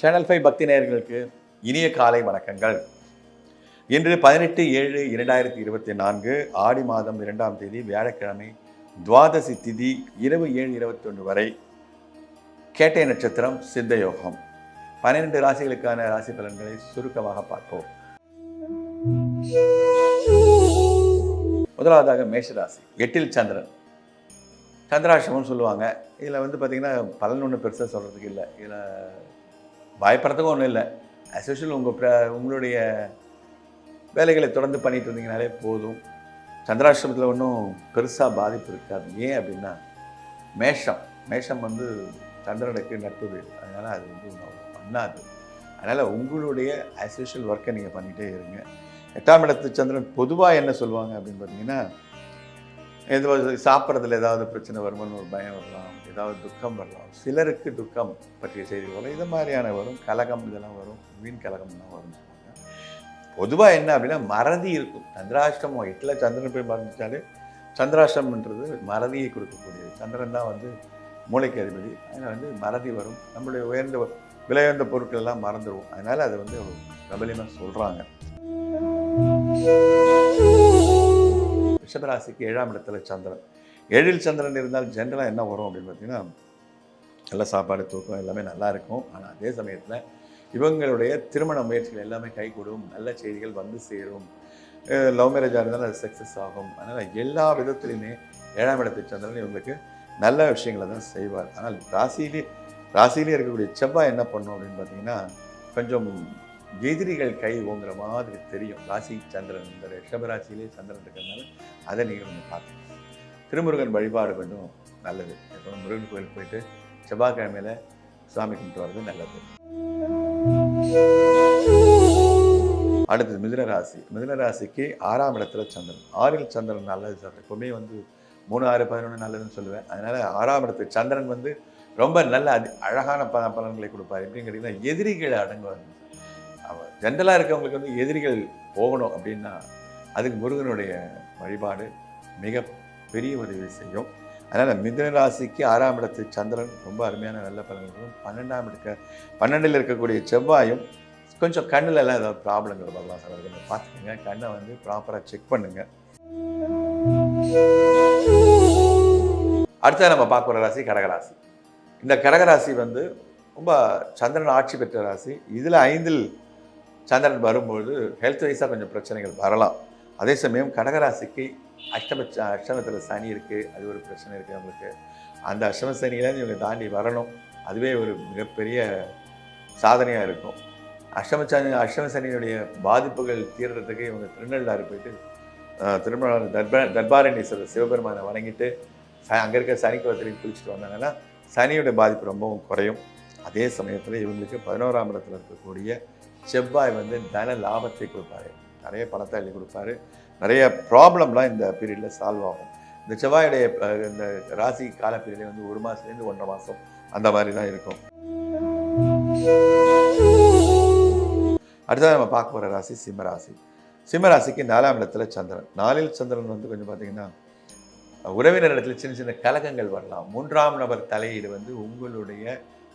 Channel five பக்தி நேயர்களுக்கு இனிய காலை வணக்கங்கள். இன்று பதினெட்டு ஏழு இரண்டாயிரத்தி இருபத்தி நான்கு ஆடி மாதம் இரண்டாம் தேதி வியாழக்கிழமை துவாதசி திதி இரவு ஏழு இருபத்தொன்று வரை கேட்டை நட்சத்திரம் சித்த யோகம். பன்னிரெண்டு ராசிகளுக்கான ராசி பலன்களை சுருக்கமாக பார்ப்போம். முதலாவதாக மேஷராசி எட்டில் சந்திரன். சந்திராஷ்டமம்னு சொல்லுவாங்க. இதில் வந்து பார்த்திங்கன்னா பலன் ஒன்றும் பெருசாக சொல்கிறதுக்கு இல்லை. இதில் பயப்படுறதுக்கும் ஒன்றும் இல்லை. அஸ்யூஷுவல் உங்கள் ப்ர உங்களுடைய வேலைகளை தொடர்ந்து பண்ணிட்டு இருந்தீங்கனாலே போதும். சந்திராஷ்டிரமத்தில் ஒன்றும் பெருசாக பாதிப்பு இருக்காது. ஏன் அப்படின்னா மேஷம். மேஷம் வந்து சந்திரனுக்கு நட்பு வீடு. அதனால் அது வந்து பண்ணாது. அதனால் உங்களுடைய அஸ்யூஷுவல் ஒர்க்கை நீங்கள் பண்ணிகிட்டே இருங்க. எட்டாம் இடத்து சந்திரன் பொதுவாக என்ன சொல்லுவாங்க அப்படின்னு பார்த்தீங்கன்னா எதுவும் சாப்பிட்றதுல ஏதாவது பிரச்சனை வருமானு ஒரு பயம் வரலாம் ஏதாவது துக்கம் வரலாம். சிலருக்கு துக்கம் பற்றிய செய்தி வரும் இது மாதிரியான வரும். கலகம் இதெல்லாம் வரும். வீண் கலகம்லாம் வரும் பொதுவாக என்ன அப்படின்னா மறதி இருக்கும். சந்திராஷ்டமம் எட்டில் சந்திரன் போய் மறந்துட்டாலே சந்திராஷ்டமன்றது மறதியை கொடுக்கக்கூடியது. சந்திரன் தான் வந்து மூளைக்கு அதிபதி. அதனால் வந்து மறதி வரும். நம்மளுடைய உயர்ந்த விலையுந்த பொருட்கள் எல்லாம் மறந்துடுவோம் அதனால் அதை வந்து பிரபலியமாக சொல்கிறாங்க ரிஷபராசிக்கு ஏழாம் இடத்துல சந்திரன். ஏழில் சந்திரன் இருந்தால் ஜென்ரலாக என்ன வரும் அப்படின்னு பார்த்தீங்கன்னா நல்ல சாப்பாடு தூக்கம் எல்லாமே நல்லா இருக்கும். ஆனால் அதே சமயத்தில் இவங்களுடைய திருமண முயற்சிகள் எல்லாமே கைகூடும். நல்ல செய்திகள் வந்து சேரும். லவ் மேரேஜாக இருந்தாலும் அது சக்ஸஸ் ஆகும். அதனால் எல்லா விதத்துலையுமே ஏழாம் இடத்து சந்திரன் இவங்களுக்கு நல்ல விஷயங்களை தான் செய்வார். ஆனால் ராசியிலே ராசியிலே இருக்கக்கூடிய செவ்வாய் என்ன பண்ணும் அப்படின்னு பார்த்தீங்கன்னா கொஞ்சம் எதிரிகள் கை ஓங்குற மாதிரி தெரியும். ராசி சந்திரன் இந்த ரிஷபராசியிலே சந்திரன் இருக்கிறதுனால அதை நீங்கள் கொஞ்சம் பார்த்துக்கணும் திருமுருகன் வழிபாடு கொஞ்சம் நல்லது. எப்போ முருகன் கோயிலுக்கு போயிட்டு செவ்வாய்க்கிழமையில சாமி கும்பிட்டு வர்றது நல்லது. அடுத்தது மிதுன ராசி ஆறாம் இடத்துல சந்திரன். ஆறில் சந்திரன் நல்லது சார். எப்பவுமே வந்து மூணு ஆறு பதினொன்று நல்லதுன்னு சொல்லுவேன். அதனால ஆறாம் இடத்துக்கு சந்திரன் வந்து ரொம்ப நல்ல அழகான ப பலன்களை கொடுப்பார். எப்படின்னு கேட்டிங்கன்னா எதிரிகளை அடங்குவாங்க அவர் ஜென்ரலாக இருக்கவங்களுக்கு வந்து எதிரிகள் போகணும் அப்படின்னா அதுக்கு முருகனுடைய வழிபாடு மிக பெரிய உதவி செய்யும். அதனால் மிதுன ராசிக்கு ஆறாம் இடத்து சந்திரன் ரொம்ப அருமையான நல்ல பலன்களும் பன்னெண்டாம் இருக்க பன்னெண்டில் இருக்கக்கூடிய செவ்வாயும் கொஞ்சம் கண்ணில் எல்லாம் ஏதாவது ப்ராப்ளங்கள் வரலாம் சார் அதுக்கு பார்த்துக்கோங்க. கண்ணை வந்து ப்ராப்பராக செக் பண்ணுங்க. அடுத்தது நம்ம பார்க்க போகிற ராசி கடகராசி. இந்த கடகராசி வந்து ரொம்ப சந்திரன் ஆட்சி பெற்ற ராசி. இதில் ஐந்தில் சந்திரன் வரும்பொழுது ஹெல்த் வைஸாக கொஞ்சம் பிரச்சனைகள் வரலாம். அதே சமயம் கடகராசிக்கு அஷ்டம அஷ்டமத்தில் சனி இருக்குது அது ஒரு பிரச்சனை இருக்குது நம்மளுக்கு. அந்த அஷ்டம சனியிலேருந்து இவங்க தாண்டி வரணும். அதுவே ஒரு மிகப்பெரிய சாதனையாக இருக்கும். அஷ்டம சனி அஷ்டம சனியினுடைய பாதிப்புகள் தீர்றதுக்கு இவங்க திருநள்ளாறு போயிட்டு திருமண தர்ப தர்பாரணீஸ்வரர் சிவபெருமானை வணங்கிட்டு ச அங்கே இருக்க சனிக்குவத்திலையும் குளிச்சுட்டு வந்தாங்கன்னா சனியோட பாதிப்பு ரொம்பவும் குறையும். அதே சமயத்தில் இவங்களுக்கு பதினோராம் இடத்தில் இருக்கக்கூடிய செவ்வாய் வந்து தன லாபத்தை கொடுப்பாரு. நிறைய பணத்தை எழுதி கொடுப்பாரு. நிறைய ப்ராப்ளம்லாம் இந்த பீரியடில் சால்வ் ஆகும். இந்த செவ்வாயுடைய இந்த ராசி கால பீரியட்ல வந்து ஒரு மாதத்துலேருந்து ஒன்றரை மாதம் அந்த மாதிரி தான் இருக்கும். அடுத்ததாக நம்ம பார்க்க போகிற ராசி சிம்மராசி சிம்மராசிக்கு நாலாம் இடத்துல சந்திரன். நாலில் சந்திரன் வந்து கொஞ்சம் பார்த்தீங்கன்னா உறவினர் இடத்துல சின்ன சின்ன கலகங்கள் வரலாம். மூன்றாம் நபர் தலையீடு வந்து உங்களுடைய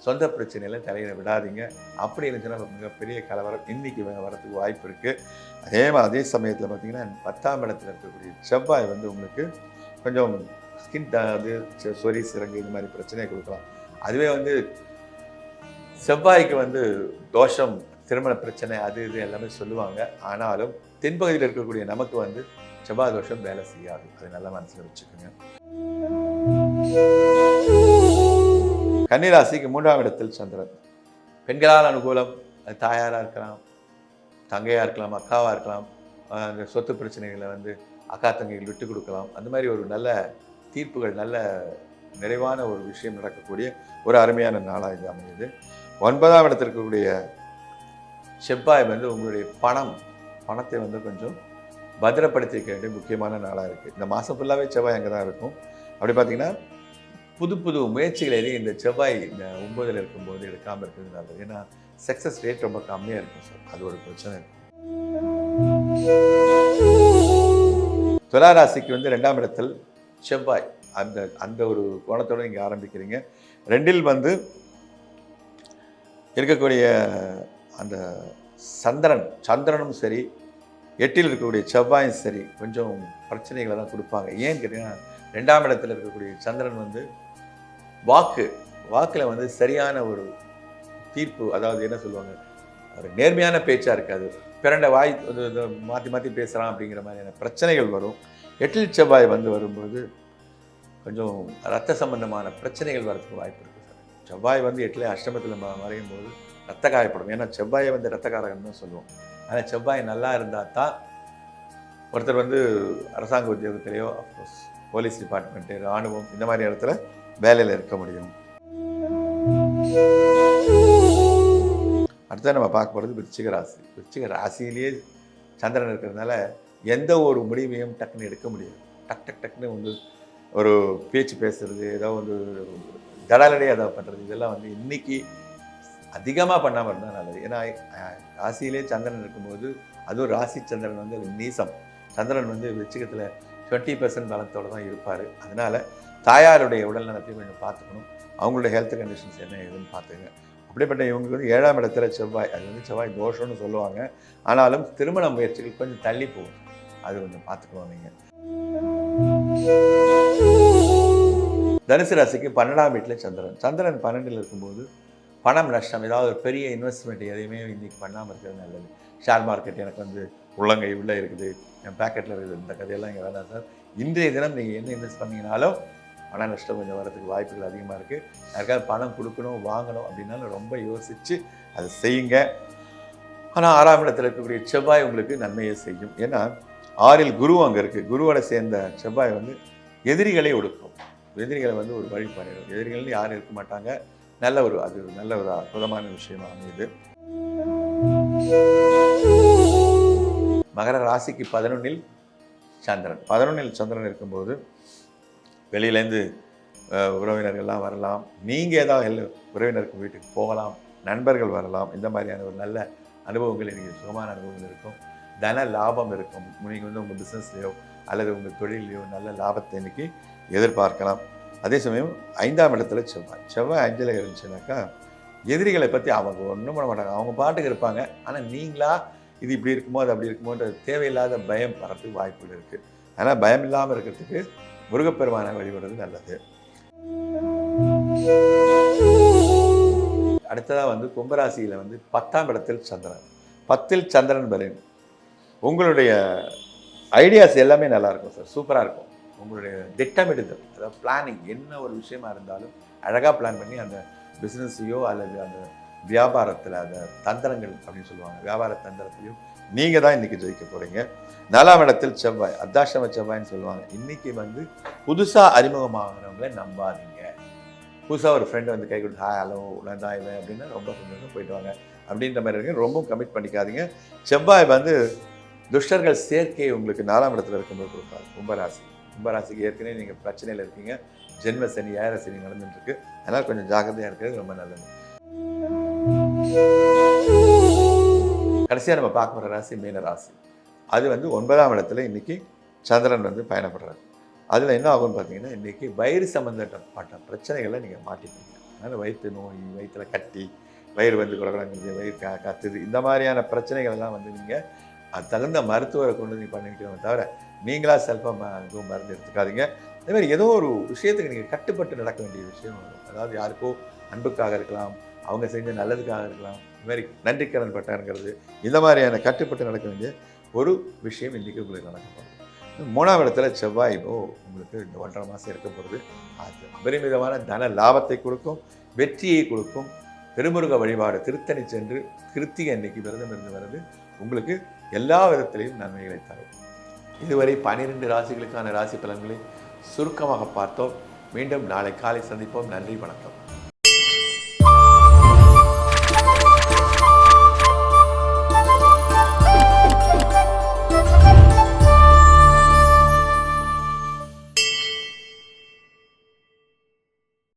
சொந்த பிரச்சனையில தலையிட விடாதீங்க. அப்படி இருந்துச்சுன்னா மிகப்பெரிய கலவரம். இன்னைக்கு வரத்துக்கு வாய்ப்பு இருக்குது அதே அதே சமயத்தில் பார்த்தீங்கன்னா பத்தாம் இடத்துல இருக்கக்கூடிய செவ்வாய் வந்து உங்களுக்கு கொஞ்சம் ஸ்கின் அது சொ- சிறங்கு இது மாதிரி பிரச்சனையை கொடுக்கலாம். அதுவே வந்து செவ்வாய்க்கு வந்து தோஷம் திருமண பிரச்சனை அது இது எல்லாமே சொல்லுவாங்க. ஆனாலும் தென்பகுதியில் இருக்கக்கூடிய நமக்கு வந்து செவ்வாய் தோஷம் வேலை செய்யாது. அது நல்லா மனசில் வச்சுக்கோங்க. கன்னிராசிக்கு மூன்றாம் இடத்தில் சந்திரன். பெண்களால் அனுகூலம் அது தாயாராக இருக்கலாம் தங்கையாக இருக்கலாம் அக்காவாக இருக்கலாம் அந்த சொத்து பிரச்சனைகளை வந்து அக்கா தங்கைகள் விட்டு கொடுக்கலாம். அந்த மாதிரி ஒரு நல்ல தீர்ப்புகள் நல்ல நிறைவான ஒரு விஷயம் நடக்கக்கூடிய ஒரு அருமையான நாளாக இது அமையுது. ஒன்பதாம் இடத்தில் இருக்கக்கூடிய செவ்வாய் வந்து உங்களுடைய பணம் பணத்தை வந்து கொஞ்சம் பத்திரப்படுத்திக்க வேண்டிய முக்கியமான நாளாக இருக்குது இந்த மாதம் ஃபுல்லாகவே செவ்வாய் அங்கே தான் இருக்கும். அப்படி பார்த்தீங்கன்னா புது புது முயற்சிகளை எதையும் இந்த செவ்வாய் இந்த ஒன்பதில் இருக்கும்போது எடுக்காமல் இருக்கிறது நல்லது ஏன்னா சக்ஸஸ் ரேட் ரொம்ப கம்மியாக இருக்கும் சார் அது ஒரு பிரச்சனை. இருக்கும் துளாராசிக்கு வந்து ரெண்டாம் இடத்தில் செவ்வாய். அந்த அந்த ஒரு கோணத்தோடு நீங்கள் ஆரம்பிக்கிறீங்க. ரெண்டில் வந்து இருக்கக்கூடிய அந்த சந்திரன் சந்திரனும் சரி எட்டில் இருக்கக்கூடிய செவ்வாயும் சரி கொஞ்சம் பிரச்சனைகளை தான் கொடுப்பாங்க. ஏன்னு கேட்டிங்கன்னா ரெண்டாம் இடத்துல இருக்கக்கூடிய சந்திரன் வந்து வாக்கு வாக்கில் வந்து சரியான ஒரு தீர்ப்பு அதாவது என்ன சொல்லுவாங்க ஒரு நேர்மையான பேச்சாக இருக்காது. பிறண்ட வாய் இது மாற்றி மாற்றி பேசுகிறான் அப்படிங்கிற மாதிரியான பிரச்சனைகள் வரும். எட்டில் செவ்வாய் வந்து வரும்போது கொஞ்சம் ரத்த சம்பந்தமான பிரச்சனைகள் வரதுக்கு வாய்ப்பு இருக்குது சார். செவ்வாய் வந்து எட்டில் அஷ்டமத்தில் மறையும் போது ரத்த காயப்படும். ஏன்னா செவ்வாயை வந்து ரத்தக்காரகன் தான் சொல்லுவோம். ஆனால் செவ்வாய் நல்லா இருந்தால் தான் ஒருத்தர் வந்து அரசாங்க உத்தியோகத்திலேயோ அஃப்கோர்ஸ் போலீஸ் டிபார்ட்மெண்ட்டு இராணுவம் இந்த மாதிரி இடத்துல வேலையில் இருக்க முடியும். அடுத்தது நம்ம பார்க்க போகிறது விருச்சிக ராசி. விருச்சிக ராசியிலேயே சந்திரன் இருக்கிறதுனால எந்த ஒரு முடிவையும் டக்குன்னு எடுக்க முடியாது. டக் டக் டக்குன்னு வந்து ஒரு பேச்சு பேசுறது ஏதோ வந்து தடாலடையாக ஏதாவது பண்ணுறது இதெல்லாம் வந்து இன்னைக்கு அதிகமாக பண்ணாமல் இருந்தால் நல்லது. ஏன்னா ராசியிலே சந்திரன் இருக்கும்போது அதுவும் ராசி சந்திரன் வந்து நீசம். சந்திரன் வந்து விருச்சிகத்தில் டுவெண்ட்டி பர்சன்ட் பலத்தோடு தான் இருப்பார். அதனால் தாயாருடைய உடல் நலத்தையும் கொஞ்சம் பார்த்துக்கணும். அவங்களுடைய ஹெல்த் கண்டிஷன்ஸ் என்ன ஏதுன்னு பார்த்துங்க. அப்படிப்பட்ட இவங்களுக்கு வந்து ஏழாம் இடத்துல செவ்வாய் அது வந்து செவ்வாய் தோஷம்னு சொல்லுவாங்க. ஆனாலும் திருமண முயற்சிகள் கொஞ்சம் தள்ளி போகும். அது கொஞ்சம் பார்த்துக்கணும் நீங்கள் தனுசு ராசிக்கு பன்னெண்டாம் வீட்டில் சந்திரன். சந்திரன் பன்னெண்டில் இருக்கும்போது பணம் நஷ்டம் ஏதாவது ஒரு பெரிய இன்வெஸ்ட்மெண்ட் எதையுமே இன்றைக்கி பண்ணாமல் இருக்கிறது நல்லது. ஷேர் மார்க்கெட் எனக்கு வந்து உள்ளங்கை உள்ளே இருக்குது. என் பேக்கெட்டில் இருக்குது. இந்த கதையெல்லாம் இங்கே வேணாம் சார். இன்றைய தினம் நீங்கள் என்ன இன்வெஸ்ட் பண்ணீங்கனாலும் பண நஷ்டம் கொஞ்சம் வரதுக்கு வாய்ப்புகள் அதிகமாக இருக்குது யாருக்காவது பணம் கொடுக்கணும் வாங்கணும் அப்படின்னாலும் ரொம்ப யோசித்து அதை செய்யுங்க. ஆனால் ஆறாம் இடத்தில் இருக்கக்கூடிய செவ்வாய் உங்களுக்கு நன்மையை செய்யும். ஏன்னா ஆறில் குரு அங்கே இருக்குது குருவோட சேர்ந்த செவ்வாய் வந்து எதிரிகளை ஒடுக்கும். எதிரிகளை வந்து ஒரு வழி பண்ணிடும். எதிரிகள்னு யாரும் இருக்க மாட்டாங்க. நல்ல ஒரு அது நல்ல ஒரு அற்புதமான விஷயமாக அமையுது. மகர ராசிக்கு பதினொன்னில் சந்திரன். பதினொன்னில் சந்திரன் இருக்கும்போது வெளியிலேருந்து உறவினர்கள்லாம் வரலாம். நீங்கள் ஏதாவது ஹெல் உறவினருக்கு வீட்டுக்கு போகலாம். நண்பர்கள் வரலாம். இந்த மாதிரியான ஒரு நல்ல அனுபவங்கள் இன்றைக்கி சுகமான அனுபவங்கள் இருக்கும். தன லாபம் இருக்கும். நீங்கள் வந்து உங்கள் பிஸ்னஸ்லையோ அல்லது உங்கள் தொழிலையோ நல்ல லாபத்தை இன்றைக்கி எதிர்பார்க்கலாம். அதே சமயம் ஐந்தாம் இடத்துல செவ்வாய். செவ்வாய் அஞ்சில் இருந்துச்சுனாக்கா எதிரிகளை பற்றி அவங்க ஒன்றும் பண்ண மாட்டாங்க. அவங்க பாட்டுக்கு இருப்பாங்க. ஆனால் நீங்களா இது இப்படி இருக்குமோ அது அப்படி இருக்குமோன்ற தேவையில்லாத பயம் வரத்துக்கு வாய்ப்புகள் இருக்குது ஆனால் பயம் இல்லாமல் இருக்கிறதுக்கு முருகப்பெருமானை வழிபடுறது நல்லது. அடுத்ததாக வந்து கும்பராசியில் வந்து பத்தாம் இடத்தில் சந்திரன். பத்தில் சந்திரன் பலன். உங்களுடைய ஐடியாஸ் எல்லாமே நல்லாயிருக்கும் சார். சூப்பராக இருக்கும். உங்களுடைய திட்டமிடுதல் அதாவது பிளானிங் என்ன ஒரு விஷயமா இருந்தாலும் அழகாக பிளான் பண்ணி அந்த பிஸ்னஸையோ அல்லது அந்த வியாபாரத்தில் அந்த தந்திரங்கள் அப்படின்னு சொல்லுவாங்க. வியாபார தந்திரத்தையும் நீங்கள் தான் இன்றைக்கி ஜெயிக்க போகிறீங்க நாலாம் இடத்தில் செவ்வாய் அர்த்தாஷ்டம செவ்வாய்ன்னு சொல்லுவாங்க. இன்றைக்கி வந்து புதுசாக அறிமுகமாகிறவங்கள நம்பாதீங்க. புதுசாக ஒரு ஃப்ரெண்டு வந்து கை கொடுத்து ஹாய் ஹலோ நான் தான் இவன் அப்படின்னா ரொம்ப சந்தோஷம் போயிட்டு வாங்க. அப்படின்ற மாதிரி இருக்கு ரொம்ப கமிட் பண்ணிக்காதீங்க. செவ்வாய் வந்து துஷ்டர்கள் சேர்க்கை உங்களுக்கு நாலாம் இடத்துல இருக்கும்போது கொடுப்பாரு. கும்பராசி. கும்பராசிக்கு ஏற்கனவே நீங்கள் பிரச்சனையில் இருக்கீங்க. ஜென்ம சனி ஏற சனி நடந்துட்டுருக்கு. அதனால் கொஞ்சம் ஜாக்கிரதையாக இருக்கிறது ரொம்ப நல்லது. கடைசியாக நம்ம பார்க்க போகிற ராசி மீன ராசி. அது வந்து ஒன்பதாம் இடத்துல இன்றைக்கி சந்திரன் வந்து பயணப்படுறாரு. அதில் என்ன ஆகும்னு பார்த்தீங்கன்னா இன்றைக்கி வயிறு சம்மந்தப்பட்ட பிரச்சனைகளை நீங்கள் மாட்டிப்பீங்க. அதனால் வயிற்று நோய் வயிற்றில் கட்டி வயிறு வந்து குடகுடங்குது வயிறு கா கத்துது இந்த மாதிரியான பிரச்சனைகள் எல்லாம் வந்து நீங்கள் அது தகுந்த மருத்துவரை கொண்டு நீங்கள் பண்ணிக்கணுமே தவிர நீங்களாக செல்ஃபாக எதுவும் மருந்து எடுத்துக்காதீங்க. அதேமாதிரி ஏதோ ஒரு விஷயத்துக்கு நீங்கள் கட்டுப்பட்டு நடக்க வேண்டிய விஷயம் வரும். அதாவது யாருக்கோ அன்புக்காக இருக்கலாம் அவங்க செஞ்ச நல்லதுக்காக இருக்கலாம். இது மாதிரி நன்றிக்கடன் பட்டாருங்கிறது இந்த மாதிரியான கட்டுப்பட்டு நடக்க வேண்டிய ஒரு விஷயம் இன்றைக்கி உங்களுக்கு நடக்க போகுது இடத்துல செவ்வாய் ஓ உங்களுக்கு இந்த ஒன்றரை மாதம் இருக்க போகிறது அது அபரிமிதமான தன லாபத்தை கொடுக்கும் வெற்றியை கொடுக்கும். திருமுருக வழிபாடு திருத்தணி சென்று கிருத்திகை அன்னைக்கு விரதம் இருந்து வருது உங்களுக்கு எல்லா விதத்திலையும் நன்மைகளை தரும். இதுவரை பன்னிரெண்டு ராசிகளுக்கான ராசி பலன்களை சுருக்கமாக பார்த்தோம். மீண்டும் நாளை காலை சந்திப்போம். நன்றி வணக்கம்.